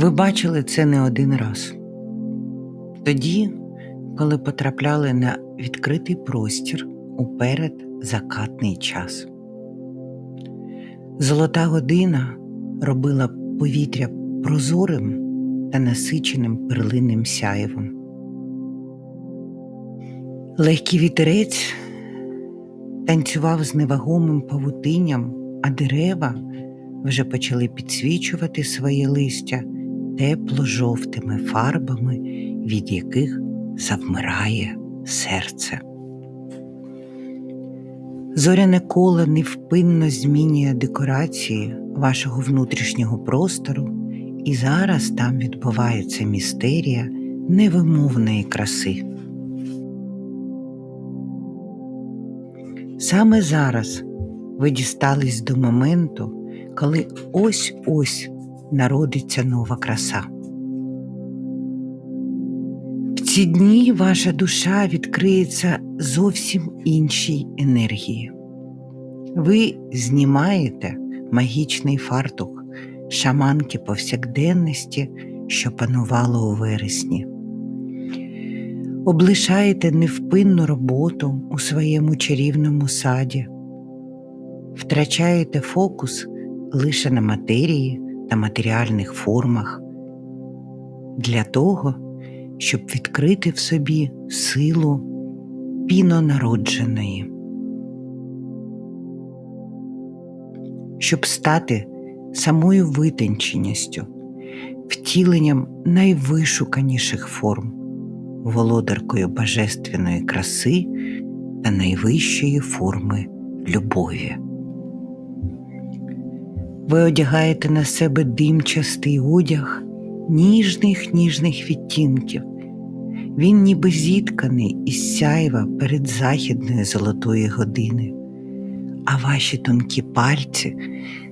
Ви бачили це не один раз. Тоді, коли потрапляли на відкритий простір у передзакатний час. Золота година робила повітря прозорим та насиченим перлинним сяєвом. Легкий вітерець танцював з невагомим павутинням, а дерева вже почали підсвічувати своє листя тепло-жовтими фарбами, від яких завмирає серце. Зоряне коло невпинно змінює декорації вашого внутрішнього простору, і зараз там відбувається містерія невимовної краси. Саме зараз ви дістались до моменту, коли ось-ось народиться нова краса. В ці дні ваша душа відкриється зовсім іншій енергії. Ви знімаєте магічний фартух шаманки повсякденності, що панувало у вересні. Облишаєте невпинну роботу у своєму чарівному саді, втрачаєте фокус лише на матерії та матеріальних формах для того, щоб відкрити в собі силу пінонародженої, щоб стати самою витонченістю, втіленням найвишуканіших форм, володаркою божественної краси та найвищої форми любові. Ви одягаєте на себе димчастий одяг ніжних ніжних відтінків. Він ніби зітканий із сяйва перед західної золотої години, а ваші тонкі пальці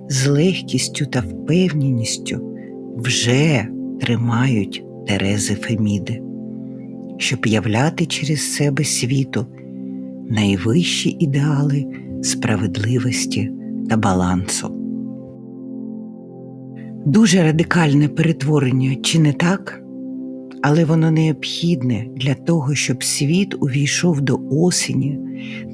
з легкістю та впевненістю вже тримають Терези Феміди, щоб являти через себе світу найвищі ідеали справедливості та балансу. Дуже радикальне перетворення, чи не так? Але воно необхідне для того, щоб світ увійшов до осені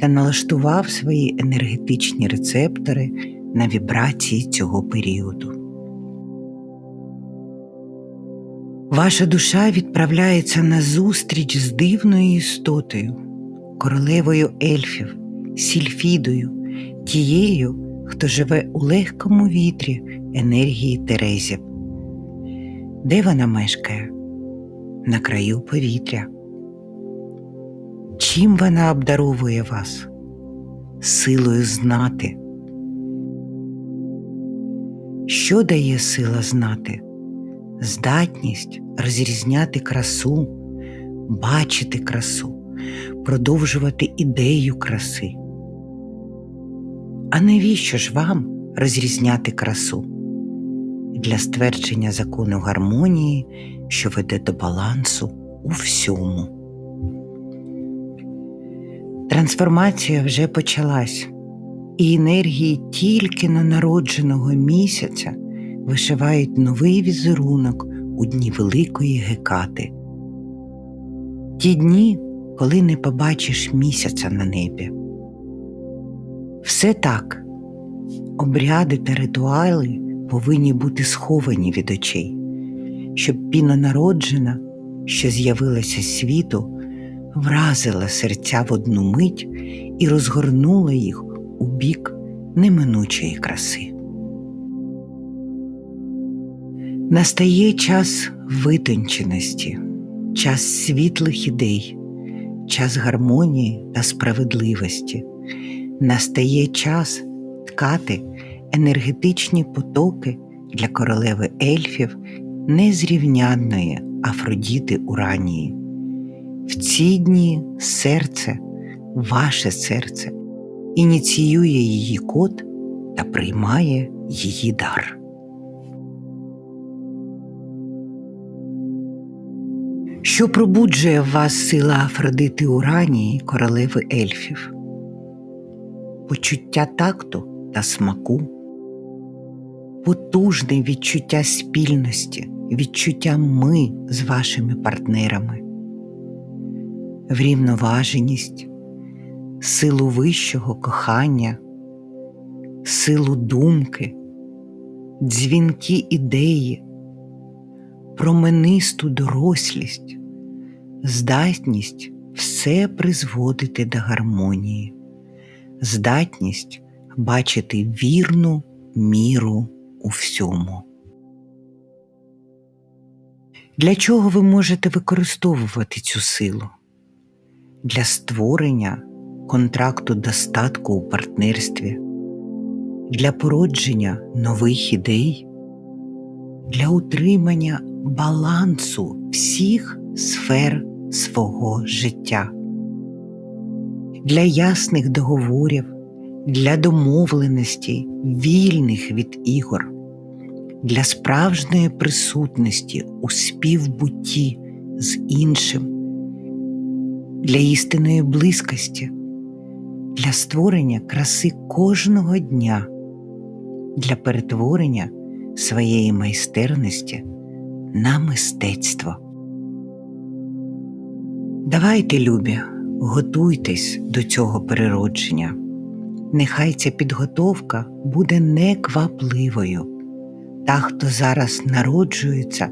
та налаштував свої енергетичні рецептори на вібрації цього періоду. Ваша душа відправляється на зустріч з дивною істотою, королевою ельфів, сільфідою, тією, хто живе у легкому вітрі енергії Терезів. Де вона мешкає? На краю повітря. Чим вона обдаровує вас? Силою знати. Що дає сила знати? Здатність розрізняти красу, бачити красу, продовжувати ідею краси. А навіщо ж вам розрізняти красу? Для ствердження закону гармонії, що веде до балансу у всьому. Трансформація вже почалась, і енергії тільки на народженого місяця вишивають новий візерунок у дні Великої Гекати. Ті дні, коли не побачиш місяця на небі. Все так, обряди та ритуали повинні бути сховані від очей, щоб пінонароджена, що з'явилася світу, вразила серця в одну мить і розгорнула їх у бік неминучої краси. Настає час витонченості, час світлих ідей, час гармонії та справедливості. Настає час ткати енергетичні потоки для королеви ельфів незрівнянної Афродіти Уранії. В ці дні серце, ваше серце, ініціює її код та приймає її дар. Що пробуджує в вас сила Афродити Уранії, королеви ельфів? Почуття такту та смаку, потужне відчуття спільності, відчуття ми з вашими партнерами, врівноваженість, силу вищого кохання, силу думки, дзвінкі ідеї, променисту дорослість, здатність все призводити до гармонії, здатність бачити вірну міру у всьому. Для чого ви можете використовувати цю силу? Для створення контракту достатку у партнерстві, для породження нових ідей, для утримання балансу всіх сфер свого життя, для ясних договорів, для домовленостей, вільних від ігор для справжньої присутності у співбутті з іншим, для істинної близькості, для створення краси кожного дня, для перетворення своєї майстерності на мистецтво. Давайте, любі, готуйтесь до цього переродження. Нехай ця підготовка буде неквапливою та, хто зараз народжується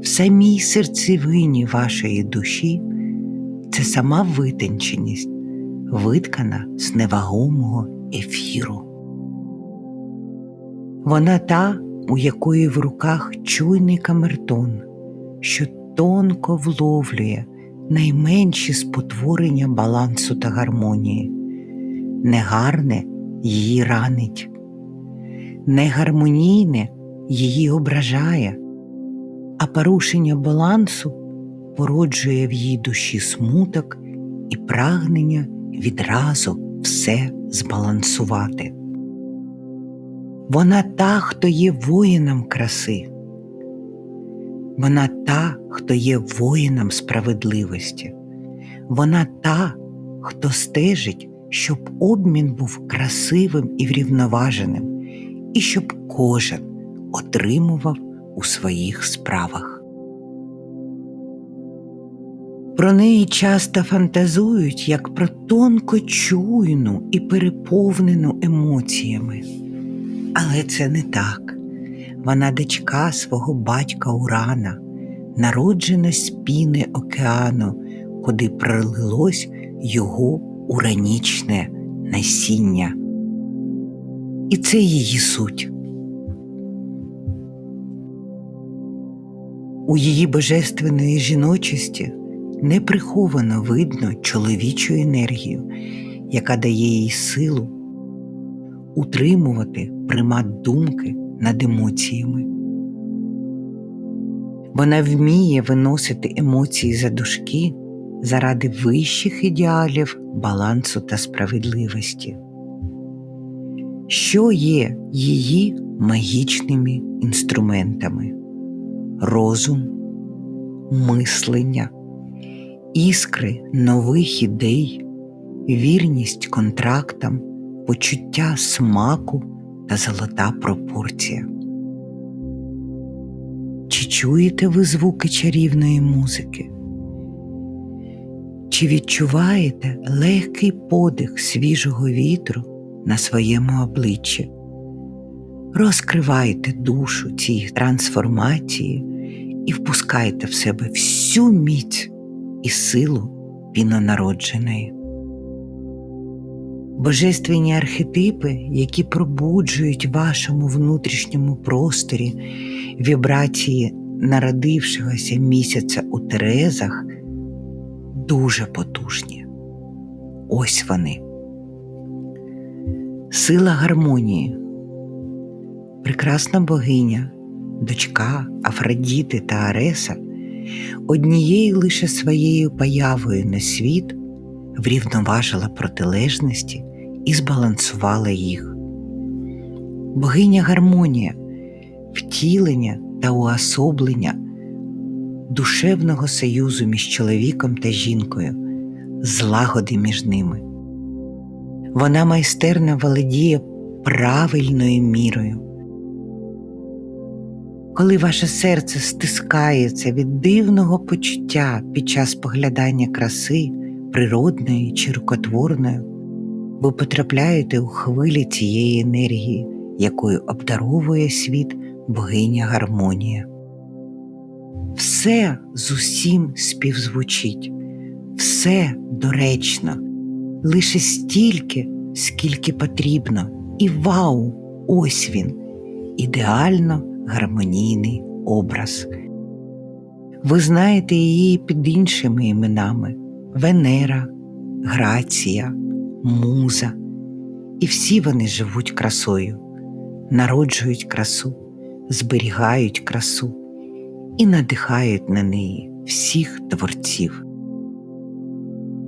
в самій серцевині вашої душі, це сама витонченість, виткана з невагомого ефіру. Вона та, у якої в руках чуйний камертон, що тонко вловлює найменші спотворення балансу та гармонії, негарне її ранить, негармонійне її ображає, а порушення балансу породжує в її душі смуток і прагнення відразу все збалансувати. Вона та, хто є воїном краси, вона та, хто є воїном справедливості, вона та, хто стежить, щоб обмін був красивим і врівноваженим, і щоб кожен отримував у своїх справах. Про неї часто фантазують як про тонко чуйну і переповнену емоціями. Але це не так. Вона дочка свого батька Урана, народжена з піни океану, куди пролилось його уранічне насіння. І це її суть. У її божественної жіночості неприховано видно чоловічу енергію, яка дає їй силу утримувати примат думки над емоціями. Вона вміє виносити емоції за дужки заради вищих ідеалів балансу та справедливості, що є її магічними інструментами розум, мислення, іскри нових ідей, вірність контрактам, почуття смаку та золота пропорція. Чи чуєте ви звуки чарівної музики? Чи відчуваєте легкий подих свіжого вітру на своєму обличчі? Розкривайте душу цій трансформації і впускайте в себе всю міць і силу пінонародженої. Божественні архетипи, які пробуджують вашому внутрішньому просторі вібрації народившогося місяця у Терезах, дуже потужні. Ось вони. Сила гармонії прекрасна богиня, дочка Афродіти та Ареса, однією лише своєю появою на світ врівноважила протилежності і збалансувала їх. Богиня гармонія, втілення та уособлення душевного союзу між чоловіком та жінкою, злагоди між ними. Вона майстерно володіє правильною мірою коли ваше серце стискається від дивного почуття під час поглядання краси, природної чи рукотворної, ви потрапляєте у хвилі цієї енергії, якою обдаровує світ богиня гармонія. Все з усім співзвучить, все доречно, лише стільки, скільки потрібно, і вау, ось він, ідеально гармонійний образ. Ви знаєте її під іншими іменами. Венера, Грація, Муза, і всі вони живуть красою, народжують красу, зберігають красу і надихають на неї всіх творців.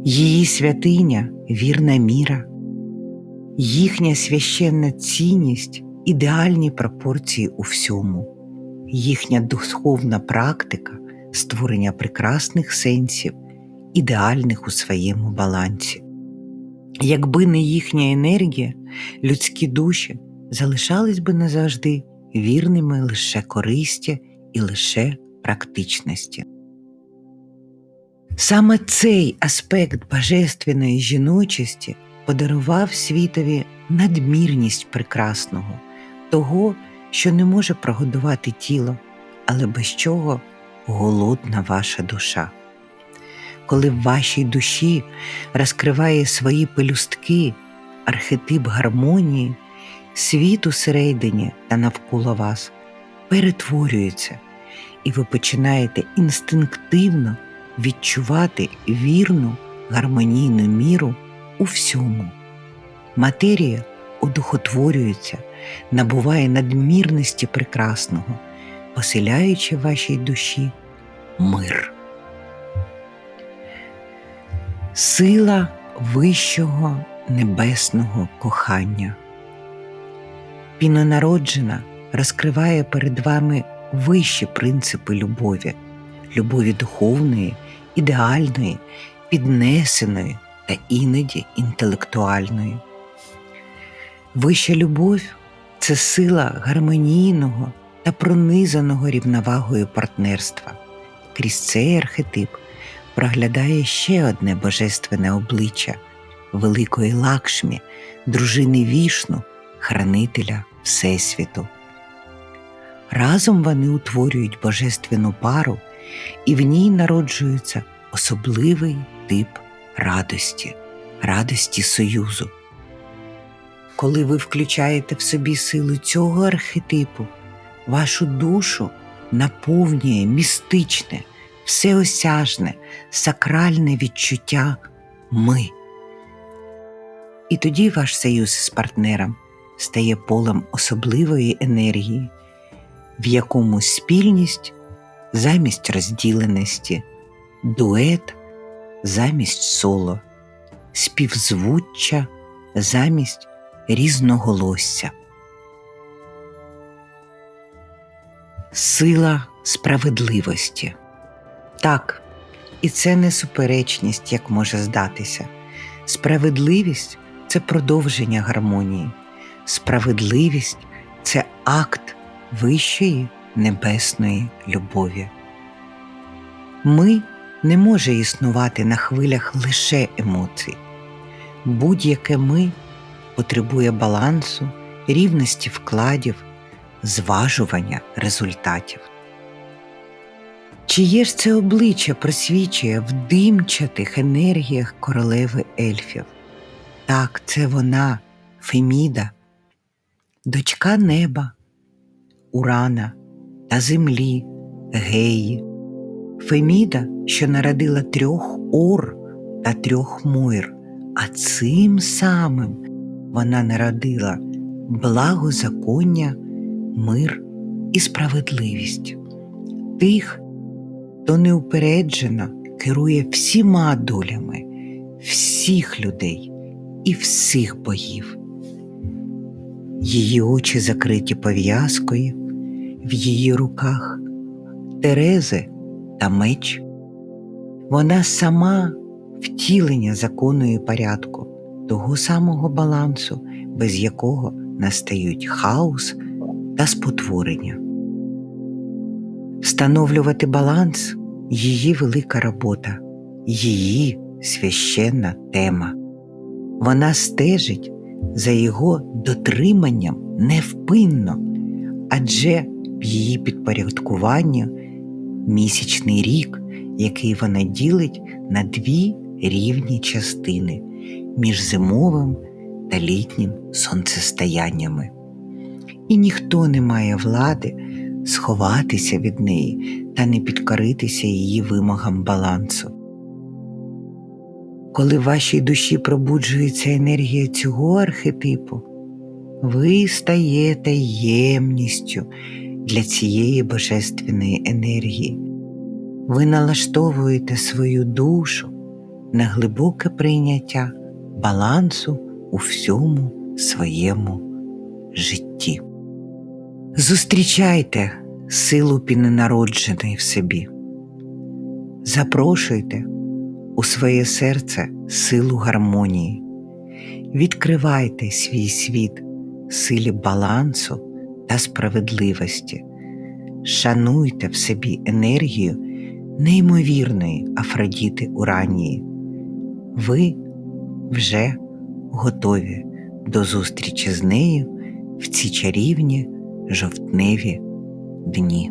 Її святиня вірна міра, їхня священна цінність ідеальні пропорції у всьому, їхня духовна практика створення прекрасних сенсів, ідеальних у своєму балансі. Якби не їхня енергія, людські душі залишались би назавжди вірними лише користі і лише практичності. Саме цей аспект божественної жіночості подарував світові надмірність прекрасного, того, що не може прогодувати тіло, але без чого голодна ваша душа. Коли в вашій душі розкриває свої пелюстки, архетип гармонії, світ усередині та навколо вас перетворюється, і ви починаєте інстинктивно відчувати вірну гармонійну міру у всьому. Матерія одухотворюється, набуває надмірності прекрасного, поселяючи в вашій душі мир. Сила вищого небесного кохання. Пінонароджена розкриває перед вами вищі принципи любові, любові духовної, ідеальної, піднесеної та іноді інтелектуальної. Вища любов це сила гармонійного та пронизаного рівновагою партнерства. Крізь цей архетип проглядає ще одне божественне обличчя великої лакшмі, дружини вішну, хранителя Всесвіту. Разом вони утворюють божественну пару, і в ній народжується особливий тип радості, радості союзу. Коли ви включаєте в собі силу цього архетипу, вашу душу наповнює містичне, всеосяжне, сакральне відчуття ми. І тоді ваш союз з партнером стає полем особливої енергії, в якому спільність замість розділеності, дует замість соло, співзвуччя замість різноголосся. Сила справедливості. Так, і це не суперечність, як може здатися. Справедливість це продовження гармонії. Справедливість це акт вищої небесної любові. Ми не може існувати на хвилях лише емоцій. Будь-яке ми потребує балансу, рівності вкладів, зважування результатів. Чиє ж це обличчя просвічує в димчатих енергіях королеви ельфів? Так, це вона, Феміда, дочка неба, Урана та землі, Геї, Феміда, що народила трьох ор та трьох мойр, а цим самим вона народила благозаконня, мир і справедливість. Тих, хто неупереджено керує всіма долями всіх людей і всіх богів. Її очі закриті пов'язкою, в її руках терези та меч. Вона сама втілення закону і порядку, того самого балансу, без якого настають хаос та спотворення. Встановлювати баланс її велика робота, її священна тема. Вона стежить за його дотриманням невпинно, адже в її підпорядкуванні місячний рік, який вона ділить на дві рівні частини між зимовим та літнім сонцестояннями. І ніхто не має влади сховатися від неї та не підкоритися її вимогам балансу. Коли в вашій душі пробуджується енергія цього архетипу, ви стаєте ємністю для цієї божественної енергії. Ви налаштовуєте свою душу на глибоке прийняття балансу у всьому своєму житті. Зустрічайте силу піненародженої в собі. Запрошуйте у своє серце силу гармонії. Відкривайте свій світ силі балансу та справедливості. Шануйте в собі енергію неймовірної Афродіти Уранії. Ви вже готові до зустрічі з нею в ці чарівні жовтневі дні.